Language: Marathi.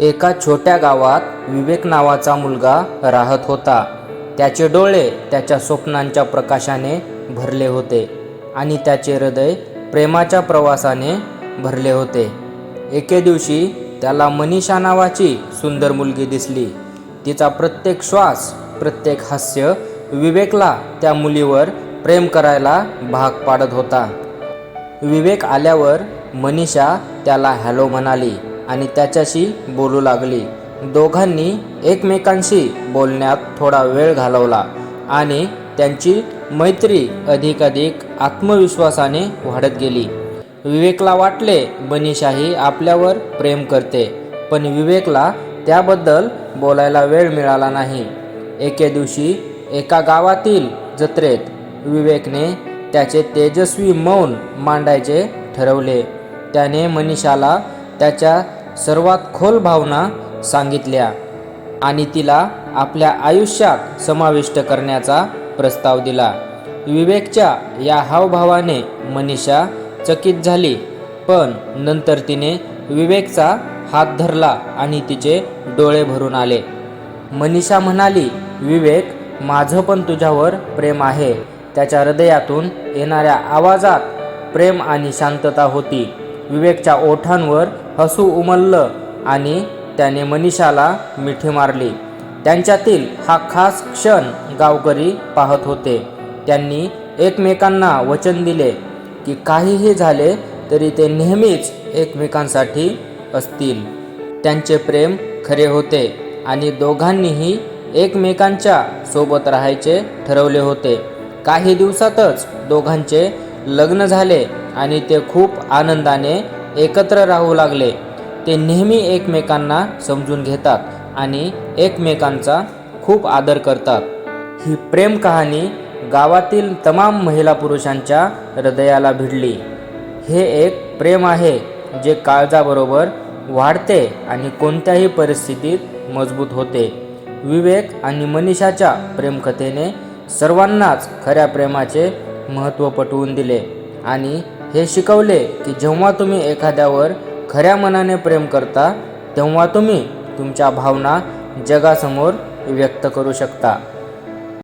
एका छोट्या गावात विवेक नावाचा मुलगा राहत होता. त्याचे डोळे त्याच्या स्वप्नांच्या प्रकाशाने भरले होते आणि त्याचे हृदय प्रेमाच्या प्रवासाने भरले होते. एके दिवशी त्याला मनीषा नावाची सुंदर मुलगी दिसली. तिचा प्रत्येक श्वास प्रत्येक हास्य विवेकला त्या मुलीवर प्रेम करायला भाग पाडत होता. विवेक आल्यावर मनीषा त्याला हॅलो म्हणाली. आणि त्याच्याशी बोलू लागली. दोघांनी एकमेकांशी बोलण्यात थोडा वेळ घालवला आणि त्यांची मैत्री अधिकाधिक आत्मविश्वासाने वाढत गेली. विवेकला वाटले मनीषाही आपल्यावर प्रेम करते पण विवेकला त्याबद्दल बोलायला वेळ मिळाला नाही. एके दिवशी एका गावातील जत्रेत विवेकने त्याचे तेजस्वी मौन मांडायचे ठरवले. त्याने मनीषाला त्याच्या सर्वात खोल भावना सांगितल्या आणि तिला आपल्या आयुष्यात समाविष्ट करण्याचा प्रस्ताव दिला. विवेकच्या या हावभावाने मनीषा चकित झाली पण नंतर तिने विवेकचा हात धरला आणि तिचे डोळे भरून आले. मनीषा म्हणाली विवेक माझं पण तुझ्यावर प्रेम आहे. त्याच्या हृदयातून येणाऱ्या आवाजात प्रेम आणि शांतता होती. विवेकच्या ओठांवर हसू उमललं आणि त्याने मनीषाला मिठी मारली. त्यांच्यातील हा खास क्षण गावकरी पाहत होते. त्यांनी एकमेकांना वचन दिले की काहीही झाले तरी ते नेहमीच एकमेकांसाठी असतील. त्यांचे प्रेम खरे होते आणि दोघांनीही एकमेकांच्या सोबत राहायचे ठरवले होते. काही दिवसातच दोघांचे लग्न झाले आणि ते खूप आनंदाने एकत्र राहू लागले. ते नेहमी एकमेकांना समजून घेतात आणि एकमेकांचा खूप आदर करतात. ही प्रेम कहाणी गावातील तमाम महिला पुरुषांच्या हृदयाला भिडली. हे एक प्रेम आहे जे काळजाबरोबर वाढते आणि कोणत्याही परिस्थितीत मजबूत होते. विवेक आणि मनीषाच्या प्रेमकथेने सर्वांनाच खऱ्या प्रेमाचे महत्त्व पटवून दिले आणि हे शिकवले की जेव्हा तुम्ही एखाद्यावर खऱ्या मनाने प्रेम करता तेव्हा तुम्ही तुमच्या भावना जगासमोर व्यक्त करू शकता.